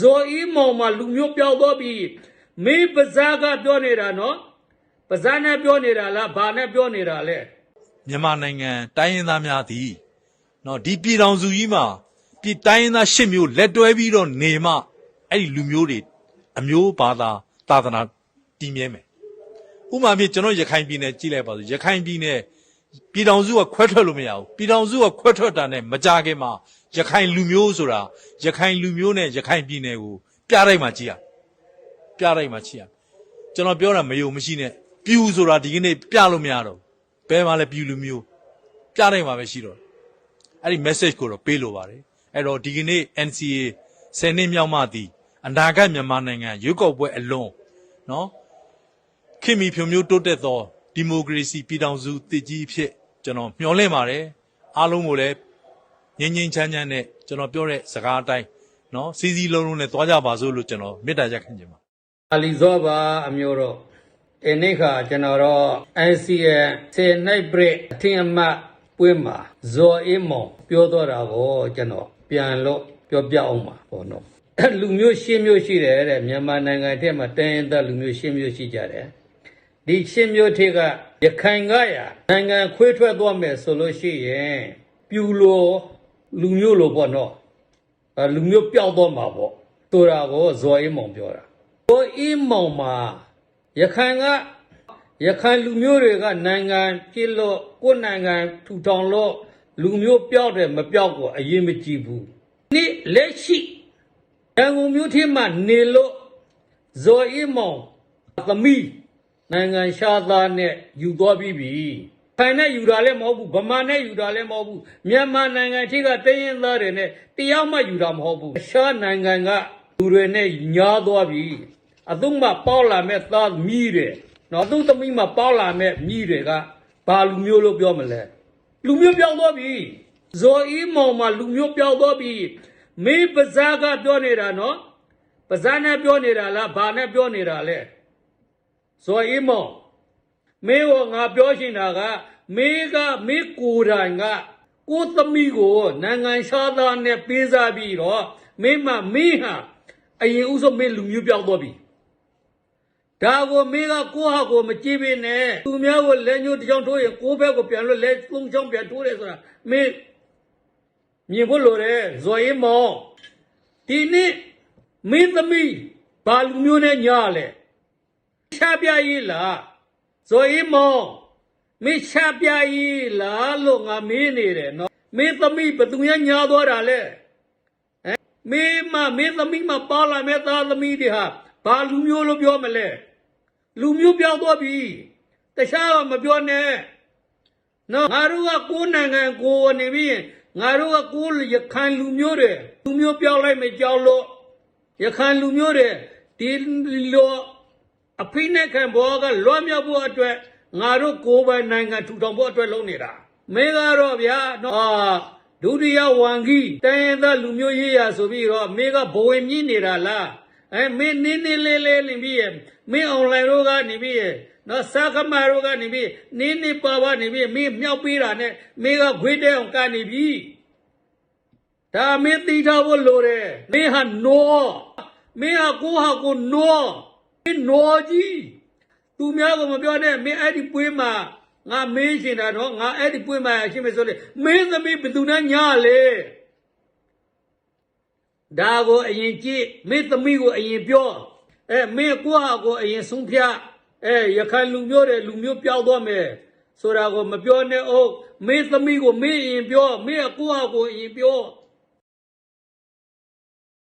ဇော်အီမောင်မှာလူမျိုးပြောင်းသွားပြီမင်းပါဇာကပြောနေတာနော်ပါဇာနဲ့ပြောနေတာလားဘာနဲ့ပြောနေတာလဲမြန်မာနိုင်ငံတိုင်းရင်းသားများသည်နော်ဒီပြည်တော်စုကြီးမှာပြည်တိုင်းရင်းသားရှစ်မျိုးလက်တွဲပြီးတော့နေမှအဲ့ဒီလူမျိုးတွေအမျိုးဘာသာသာသနာတည်မြဲမယ်ဥပမာပြကျွန်တော်ရခိုင်ပြည်နယ်ကြည့်လိုက်ပါစို့ရခိုင်ပြည်နယ် ပြည်တော်စုကခွဲထွက်လို့မရဘူးပြည်တော်စုကခွဲထွက်တာနဲ့မကြခင်မှာရခိုင်လူမျိုးဆိုတာရခိုင်လူမျိုးနဲ့ရခိုင်ပြည်နယ်ကိုပြလိုက်မှကြည့်ရပြလိုက်မှကြည့်ရကျွန်တော်ပြောတာမယုံမရှိနဲ့ပြူဆိုတာဒီကနေ့ပြလို့မရတော့ဘူးဘယ်မှာလဲပြူလူမျိုးပြနိုင်မှာပဲရှိတော့တယ်အဲ့ဒီ message ကိုတော့ပေးလိုပါတယ်အဲ့တော့ဒီကနေ့ NCA 10နှစ်မြောက်မှသည်အနာဂတ်မြန်မာနိုင်ငံရွေးကောက်ပွဲအလွန်နော်ခင်မီဖြိုမျိုးတိုးတက်သော ဒီမိုကရေစီပြည်ထောင်စုတည်ကြီးအဖြစ်ကျွန်တော်မျှော်လင့်ပါတယ်အားလုံးကိုလည်းငြိမ်းငြိမ်းချမ်းချမ်းနဲ့ကျွန်တော်ပြောတဲ့စကားအတိုင်းနော်စီစီလုံးလုံးနဲ့သွားကြပါစို့လို့ကျွန်တော်မေတ္တာရက်ခံချင်ပါအလီဇောပါအမျိုးတော့ဒီနေ့ခါကျွန်တော်တော့ NCA စေနိုင်ပရအထင်အမှတ်ပွင့်မှာဇော်အင်းမောင်ပြောတော့တာကိုကျွန်တော်ပြန်လို့ပြောပြအောင်ပါဘောနော်လူမျိုးရှင်းမျိုးရှိတယ်တဲ့မြန်မာနိုင်ငံထဲမှာတိုင်းရင်းသားလူမျိုးရှင်းမျိုးရှိကြတယ် ဒီရှင်းမျိုးထက်ကရခိုင်ကရနိုင်ငံခွေးထွက်သွားမယ်ဆိုလို့ရှိရင်ပြူလို့လူမျိုးလို့ပေါ့နော်အဲလူမျိုးပျောက်တော့မှာပေါ့ဆိုတာကိုဇော်အေးမောင်ပြောတာဇော်အေးမောင်မှာရခိုင်ကရခိုင်လူမျိုးတွေကနိုင်ငံပြည်လို့ကိုယ်နိုင်ငံထူထောင်လို့လူမျိုးပျောက်တယ်မပျောက်ကိုအရင်မကြည့်ဘူးနေ့လက်ရှိရန်ကုန်မြို့ထဲမှာနေလို့ဇော်အေးမောင်သမီး နိုင်ငံရှားသားနဲ့ယူသွားပြီးပြီဖိုင်နဲ့ယူတာလည်းမဟုတ်ဘူးဗမာနဲ့ယူတာလည်းမဟုတ်ဘူးမြန်မာနိုင်ငံထိကတရင်သားတွေနဲ့တရားမှယူတာမဟုတ်ဘူးရှားနိုင်ငံကလူတွေနဲ့ညားသွားပြီအသုံးမပေါလာမဲ့သားမီးတယ်နော်အသုံးသမီးမှာပေါလာမဲ့မီးတွေကဘာလူမျိုးလို့ပြောမလဲလူမျိုးပြောင်းသွားပြီဇော်အီမောင်မှာလူမျိုးပြောင်းသွားပြီမင်းပါဇာကပြောနေတာနော်ပါဇာနဲ့ပြောနေတာလားဘာနဲ့ပြောနေတာလဲ ဇော်အေးမောင်မင်းကိုငါပြောချင်တာကမင်းကမင်းကိုယ်တိုင်ကကိုယ်သမီးကိုနိုင်ငံရှားသားနဲ့ပေးစားပြီးတော့မင်းမမင်းဟာအရင်ဥဆုံးမင်းလူမျိုးပြောင်းသွားပြီဒါကိုမင်းကကိုယ့်ဟာကိုယ်မကြည့်ပေးနဲ့သူများကိုလက်ညှိုးတစ်ချောင်းထိုးရင်ကိုယ့်ဘက်ကိုပြန်လို့လက်သုံးချောင်းပြန်ထိုးတယ်ဆိုတာမင်းမြင်ဖို့လိုတယ်ဇော်အေးမောင်ဒီနေ့မင်းသမီးဘာလူမျိုးနဲ့ညားလဲ ရှာပြရေးလားဇော်အေးမောင်မင်းရှာပြရေးလားလို့ငါမေးနေတယ်နော်မင်းသမီးဘသူများညာသွားတာလဲဟမ်မင်းမမင်းသမီးမပါလာမဲ့သားသမီးတွေဟာဘာလူမျိုးလို့ပြောမလဲလူမျိုးပြောင်းသွားပြီတခြားကမပြောနဲ့နော်ငါတို့ကကိုယ်နိုင်ငံကိုယ်နေပြီးရင်ငါတို့ကကိုယ်ရခိုင်လူမျိုးတွေလူမျိုးပြောင်းလိုက်မကြောက်လို့ရခိုင်လူမျိုးတွေဒီလို အဖိနဲ့ခံဘောကလွတ်မြောက်ဖို့အတွက်ငါတို့ကိုယ်ပိုင်နိုင်ငံထူထောင်ဖို့အတွက်လုပ်နေတာမင်းကတော့ဗျာနော်အာဒုတိယဝန်ကြီးတိုင်းရင်းသားလူမျိုးရေးရဆိုပြီးတော့မင်းကဘဝင်မြင့်နေတာလားအဲမင်းနင်းနေလေးလေးနေပြီးရမင်းအွန်လိုင်းတို့ကနေပြီးရနော်စာကမာတို့ကနေပြီးနင်းနေပါပါနေပြီးမင်းမြောက်ပေးတာနဲ့မင်းကခွေးတဲ့အောင်ကနေပြီးဒါမင်းသိထားဖို့လိုတယ်မင်းဟာနောမင်းဟာကိုဟာကိုနောမင်း နောကြီးသူများကမပြောနဲ့မင်းအဲ့ဒီပွေးမှာငါမေးရှင်တာတော့ငါအဲ့ဒီပွေးမှာရှိမယ်ဆိုလေမင်းသမီးဘယ်သူနဲ့ညာလေဒါကိုအရင်ကြည့်မင်းသမီးကိုအရင်ပြောအဲမင်းကိုဟာကိုအရင်ဆုံးဖြတ်အဲရခိုင်လူမျိုးတွေလူမျိုးပြောင်းသွားမယ်ဆိုတာကိုမပြောနဲ့အောင်မင်းသမီးကိုမင်းအရင်ပြောမင်းအကိုဟာကိုအရင်ပြော